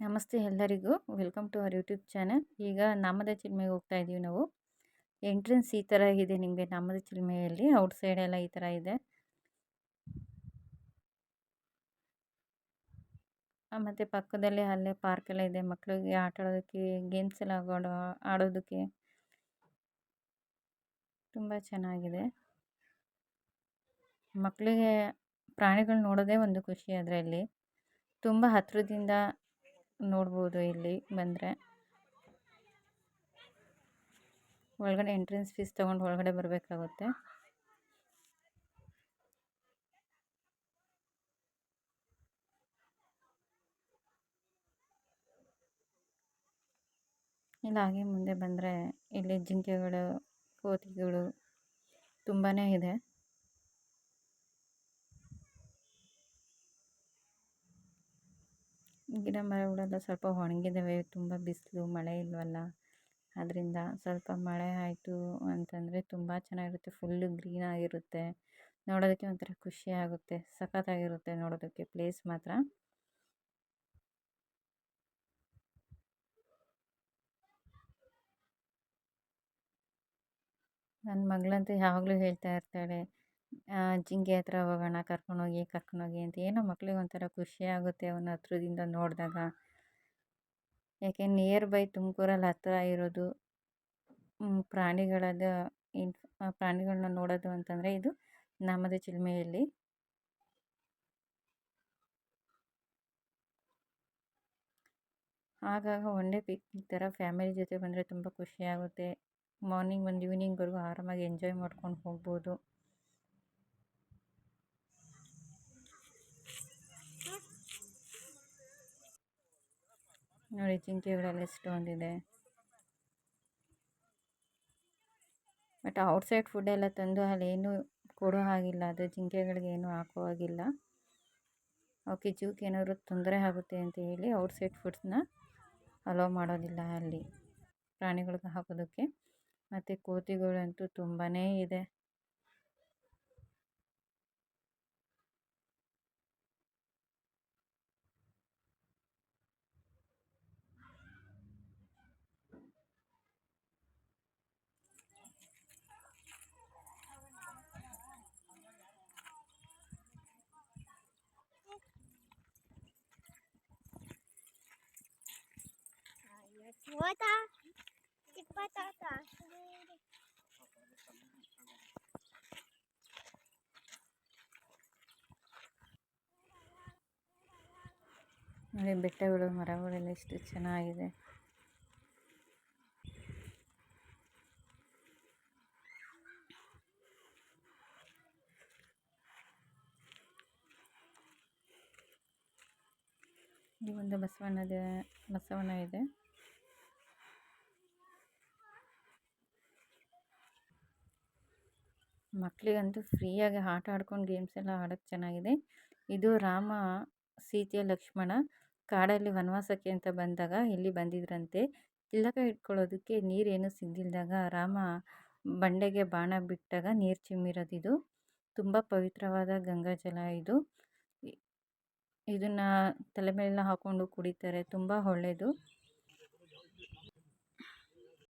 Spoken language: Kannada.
ನಮಸ್ತೆ ಎಲ್ಲರಿಗೂ. Welcome to our YouTube channel. ಈಗ ನಾಮದ ಚಿಲ್ಮೆಗೆ ಹೋಗ್ತಾ ಇದ್ದೀವಿ ನಾವು. ಎಂಟ್ರೆನ್ಸ್ ಈ ಥರ ಇದೆ ನಿಮಗೆ ನಾಮದ ಚಿಲ್ಮೆಯಲ್ಲಿ, ಔಟ್ ಸೈಡ್ ಎಲ್ಲ ಈ ಥರ ಇದೆ. ಮತ್ತು ಪಕ್ಕದಲ್ಲಿ ಅಲ್ಲೇ ಪಾರ್ಕ್ ಎಲ್ಲ ಇದೆ. ಮಕ್ಕಳಿಗೆ ಆಟ ಆಡೋದಕ್ಕೆ ಗೇಮ್ಸ್ ಎಲ್ಲ ಆಡೋ, ಆಡೋದಕ್ಕೆ. ತುಂಬ ಚೆನ್ನಾಗಿದೆ. ಮಕ್ಕಳಿಗೆ ಪ್ರಾಣಿಗಳು ನೋಡೋದೇ ಒಂದು ಖುಷಿ ಅದರಲ್ಲಿ. ತುಂಬ ಹತ್ತಿರದಿಂದ ನೋಡ್ಬೋದು ಇಲ್ಲಿ ಬಂದರೆ. ಒಳಗಡೆ ಎಂಟ್ರೆನ್ಸ್ ಫೀಸ್ ತೊಗೊಂಡು ಒಳಗಡೆ ಬರಬೇಕಾಗುತ್ತೆ. ಇಲ್ಲ, ಹಾಗೆ ಮುಂದೆ ಬಂದರೆ ಇಲ್ಲಿ ಜಿಂಕೆಗಳು, ಕೋತಿಗಳು ತುಂಬಾ ಇದೆ. ಗಿಡ ಮರಗಳೆಲ್ಲ ಸ್ವಲ್ಪ ಒಣಗಿದ್ದಾವೆ ತುಂಬ ಬಿಸಿಲು, ಮಳೆ ಇಲ್ಲವಲ್ಲ ಅದರಿಂದ ಸ್ವಲ್ಪ ಮಳೆ ಆಯಿತು ಅಂತಂದರೆ ತುಂಬ ಚೆನ್ನಾಗಿರುತ್ತೆ ಫುಲ್ಲು ಗ್ರೀನ್ ಆಗಿರುತ್ತೆ. ನೋಡೋದಕ್ಕೆ ಒಂಥರ ಖುಷಿ ಆಗುತ್ತೆ, ಸಖತ್ತಾಗಿರುತ್ತೆ ನೋಡೋದಕ್ಕೆ ಪ್ಲೇಸ್ ಮಾತ್ರ. ನನ್ನ ಮಗಳಂತೂ ಯಾವಾಗಲೂ ಹೇಳ್ತಾ ಇರ್ತಾಳೆ ಜಿಂಕೆ ಹತ್ರ ಹೋಗೋಣ, ಕರ್ಕೊಂಡೋಗಿ ಕರ್ಕೊಂಡೋಗಿ ಅಂತ ಏನೋ ಮಕ್ಳಿಗೆ ಒಂಥರ ಖುಷಿ ಆಗುತ್ತೆ ಅವನ ಹತ್ರದಿಂದ ನೋಡಿದಾಗ. ಯಾಕೆ ನಿಯರ್ ಬೈ ತುಮಕೂರಲ್ಲಿ ಹತ್ರ ಇರೋದು ಪ್ರಾಣಿಗಳದ್ದು ಇನ್ ಪ್ರಾಣಿಗಳನ್ನ ನೋಡೋದು ಅಂತಂದರೆ ಇದು ನಾಮದ ಚಿಲ್ಮೆಯಲ್ಲಿ. ಆಗಾಗ ಒನ್ ಡೇ ಪಿಕ್ನಿಕ್ ಥರ ಫ್ಯಾಮಿಲಿ ಜೊತೆ ಬಂದರೆ ತುಂಬ ಖುಷಿಯಾಗುತ್ತೆ ಮಾರ್ನಿಂಗ್ ಒಂದು ಈವ್ನಿಂಗ್ವರೆಗೂ ಆರಾಮಾಗಿ ಎಂಜಾಯ್ ಮಾಡ್ಕೊಂಡು ಹೋಗ್ಬೋದು. ನೋಡಿ ಜಿಂಕೆಗಳೆಲ್ಲ ಎಷ್ಟೊಂದಿದೆ. ಬಟ್ ಔಟ್ಸೈಡ್ ಫುಡ್ ಎಲ್ಲ ತಂದು ಅಲ್ಲಿ ಏನು ಕೊಡೋ ಹಾಗಿಲ್ಲ. ಅದು ಜಿಂಕೆಗಳಿಗೆ ಏನು ಹಾಕೋ ಹಾಗಿಲ್ಲ. ಅವಕ್ಕೆ ಜೂಕ್ ಏನಾದರೂ ತೊಂದರೆ ಆಗುತ್ತೆ ಅಂತ ಹೇಳಿ ಔಟ್ಸೈಡ್ ಫುಡ್ಸ್ನ ಅಲೋ ಮಾಡೋದಿಲ್ಲ ಅಲ್ಲಿ. ಪ್ರಾಣಿಗಳಿಗೆ ಹಾಕೋದಕ್ಕೆ. ಮತ್ತು ಕೋತಿಗಳಂತೂ ತುಂಬಾ ಇದೆ. ನೋಡಿ ಬೆಟ್ಟಗಳು ಮರಗಳೆಲ್ಲ ಎಷ್ಟು ಚೆನ್ನಾಗಿದೆ. ಇಲ್ಲಿ ಒಂದು ಬಸವಣ್ಣದ ಬಸವಣ್ಣ ಇದೆ. ಮಕ್ಕಳಿಗಂತೂ ಫ್ರೀಯಾಗಿ ಆಟ ಆಡ್ಕೊಂಡು ಗೇಮ್ಸ್ ಎಲ್ಲ ಆಡೋಕ್ಕೆ ಚೆನ್ನಾಗಿದೆ. ಇದು ರಾಮ ಸೀತೆ ಲಕ್ಷ್ಮಣ ಕಾಡಲ್ಲಿ ವನವಾಸಕ್ಕೆ ಅಂತ ಬಂದಾಗ ಇಲ್ಲಿ ಬಂದಿದ್ರಂತೆ. ತಿಲಕ ಇಟ್ಕೊಳ್ಳೋದಕ್ಕೆ ನೀರೇನು ಸಿಗದಿಲ್ದಾಗ ರಾಮ ಬಂಡೆಗೆ ಬಾಣ ಬಿಟ್ಟಾಗ ನೀರು ಚಿಮ್ಮಿರೋದಿದು ತುಂಬ ಪವಿತ್ರವಾದ ಗಂಗಾಜಲ ಇದು. ಇದನ್ನು ತಲೆ ಮೇಲೆಲ್ಲ ಹಾಕ್ಕೊಂಡು ಕುಡಿತಾರೆ. ತುಂಬ ಒಳ್ಳೆಯದು